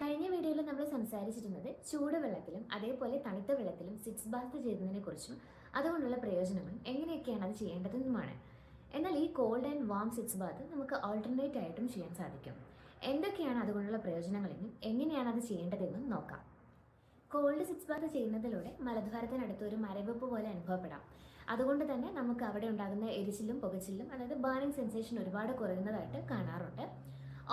കഴിഞ്ഞ വീഡിയോയിൽ നമ്മൾ സംസാരിച്ചിരുന്നത് ചൂടുവെള്ളത്തിലും അതേപോലെ തണുത്ത വെള്ളത്തിലും സിക്സ് ബാത്ത് ചെയ്യുന്നതിനെ കുറിച്ചും അതുകൊണ്ടുള്ള പ്രയോജനങ്ങളും എങ്ങനെയൊക്കെയാണ് അത് ചെയ്യേണ്ടതെന്നുമാണ്. എന്നാൽ ഈ cold and warm sitz bath നമുക്ക് ഓൾട്ടർനേറ്റ് ആയിട്ടും ചെയ്യാൻ സാധിക്കും. എന്തൊക്കെയാണ് അതുകൊണ്ടുള്ള പ്രയോജനങ്ങളെന്നും എങ്ങനെയാണ് അത് ചെയ്യേണ്ടതെന്നും നോക്കാം. കോൾഡ് സിക്സ് ബാത്ത് ചെയ്യുന്നതിലൂടെ മലദ്വാരത്തിനടുത്ത് ഒരു മരവിപ്പ് പോലെ അനുഭവപ്പെടാം. അതുകൊണ്ട് തന്നെ നമുക്ക് അവിടെ ഉണ്ടാകുന്ന എരിച്ചിലും പുകച്ചിലും അതായത് ബേണിംഗ് സെൻസേഷൻ ഒരുപാട് കുറയുന്നതായിട്ട് കാണാറുണ്ട്.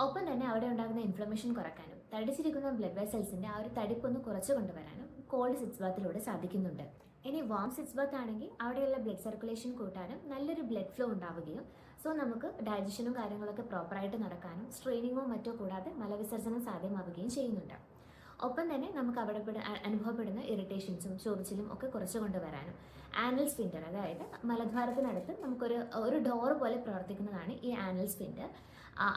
ഒപ്പം തന്നെ അവിടെ ഉണ്ടാകുന്ന ഇൻഫ്ലമേഷൻ കുറയ്ക്കാനും തടിച്ചിരിക്കുന്ന ബ്ലഡ് വെസൽസിന്റെ ആ ഒരു തടിപ്പൊന്ന് കുറച്ചു കൊണ്ടുവരാനും കോൾഡ് സിറ്റ്സ് ബാത്തിലൂടെ സാധിക്കുന്നുണ്ട്. ഇനി വാം സിറ്റ്സ് ബാത്ത് ആണെങ്കിൽ അവിടെയുള്ള ബ്ലഡ് സർക്കുലേഷൻ കൂട്ടാനും നല്ലൊരു ബ്ലഡ് ഫ്ലോ ഉണ്ടാവുകയും സോ നമുക്ക് ഡൈജഷനും കാര്യങ്ങളൊക്കെ പ്രോപ്പറായിട്ട് നടക്കാനും സ്ട്രെയിനിങ്ങോ മറ്റോ കൂടാതെ മലവിസർജനം സാധ്യമാവുകയും ചെയ്യുന്നുണ്ട്. ഒപ്പം തന്നെ നമുക്ക് അവിടെ അനുഭവപ്പെടുന്ന ഇറിറ്റേഷൻസും ചൊറിച്ചിലും ഒക്കെ കുറച്ച് കൊണ്ടുവരാനും. ആനൽ സ്പിൻഡർ അതായത് മലദ്വാരത്തിനടുത്ത് നമുക്കൊരു ഒരു ഡോർ പോലെ പ്രവർത്തിക്കുന്നതാണ് ഈ ആനൽ സ്പിൻഡർ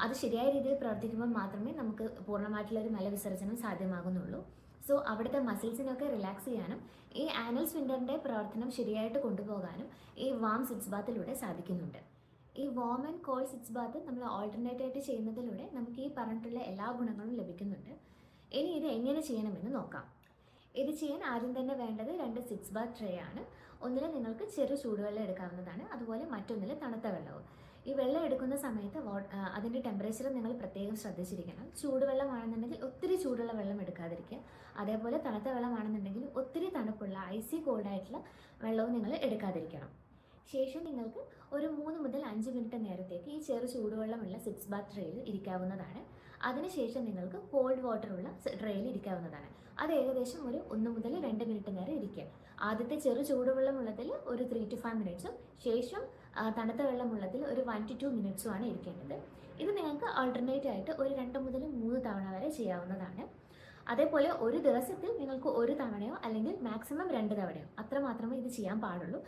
അത് ശരിയായ രീതിയിൽ പ്രവർത്തിക്കുമ്പോൾ മാത്രമേ നമുക്ക് പൂർണമായിട്ടുള്ള ഒരു മലവിസർജനം സാധ്യമാകുന്നുള്ളൂ. സോ അവിടുത്തെ മസിൽസിനൊക്കെ റിലാക്സ് ചെയ്യാനും ഈ ആനൽ സ്പിൻഡറിന്റെ പ്രവർത്തനം ശരിയായിട്ട് കൊണ്ടുപോകാനും ഈ വാം സിറ്റ്സ് ബാത്തിലൂടെ സാധിക്കുന്നുണ്ട്. ഈ warm and cold sitz bath നമ്മൾ ഓൾട്ടർനേറ്റ് ആയിട്ട് ചെയ്യുന്നതിലൂടെ നമുക്ക് ഈ പറഞ്ഞിട്ടുള്ള എല്ലാ ഗുണങ്ങളും ലഭിക്കുന്നുണ്ട്. ഇനി ഇത് എങ്ങനെ ചെയ്യണമെന്ന് നോക്കാം. ഇത് ചെയ്യാൻ ആദ്യം തന്നെ വേണ്ടത് രണ്ട് സിക്സ് ബാർ ട്രേ ആണ്. ഒന്നിൽ നിങ്ങൾക്ക് ചെറു ചൂടുവെള്ളം എടുക്കാവുന്നതാണ്. അതുപോലെ മറ്റൊന്നിൽ തണുത്ത വെള്ളവും. ഈ വെള്ളം എടുക്കുന്ന സമയത്ത് അതിന്റെ ടെമ്പറേച്ചർ നിങ്ങൾ പ്രത്യേകം ശ്രദ്ധിച്ചിരിക്കണം. ചൂടുവെള്ളമാണെന്നുണ്ടെങ്കിൽ ഒത്തിരി ചൂടുള്ള വെള്ളം എടുക്കാതിരിക്കുക. അതേപോലെ തണുത്ത വെള്ളമാണെന്നുണ്ടെങ്കിൽ ഒത്തിരി തണുപ്പുള്ള ഐസി കോൾഡായിട്ടുള്ള വെള്ളവും നിങ്ങൾ എടുക്കാതിരിക്കണം. ശേഷം നിങ്ങൾക്ക് ഒരു മൂന്ന് അഞ്ച് മിനിറ്റ് നേരത്തേക്ക് ഈ ചെറു ചൂടുവെള്ളമുള്ള സിക്സ് ബാത്ത് ട്രേയിൽ ഇരിക്കാവുന്നതാണ്. അതിനുശേഷം നിങ്ങൾക്ക് കോൾഡ് വാട്ടറുള്ള ട്രേയിൽ ഇരിക്കാവുന്നതാണ്. അത് ഏകദേശം ഒരു ഒന്ന് മുതൽ രണ്ട് മിനിറ്റ് നേരം ഇരിക്കുക. ആദ്യത്തെ ചെറു ചൂടുവെള്ളമുള്ളതിൽ ഒരു ത്രീ ടു ഫൈവ് മിനിറ്റ്സും ശേഷം തണുത്ത വെള്ളമുള്ളതിൽ ഒരു വൺ ടു ടു മിനിറ്റ്സുമാണ് ഇരിക്കേണ്ടത്. ഇത് നിങ്ങൾക്ക് ആൾട്ടർനേറ്റ് ആയിട്ട് ഒരു രണ്ട് മുതൽ മൂന്ന് തവണ വരെ ചെയ്യാവുന്നതാണ്. അതേപോലെ ഒരു ദിവസത്തിൽ നിങ്ങൾക്ക് ഒരു തവണയോ അല്ലെങ്കിൽ മാക്സിമം രണ്ട് തവണയോ അത്ര മാത്രമേ ഇത് ചെയ്യാൻ പാടുള്ളൂ.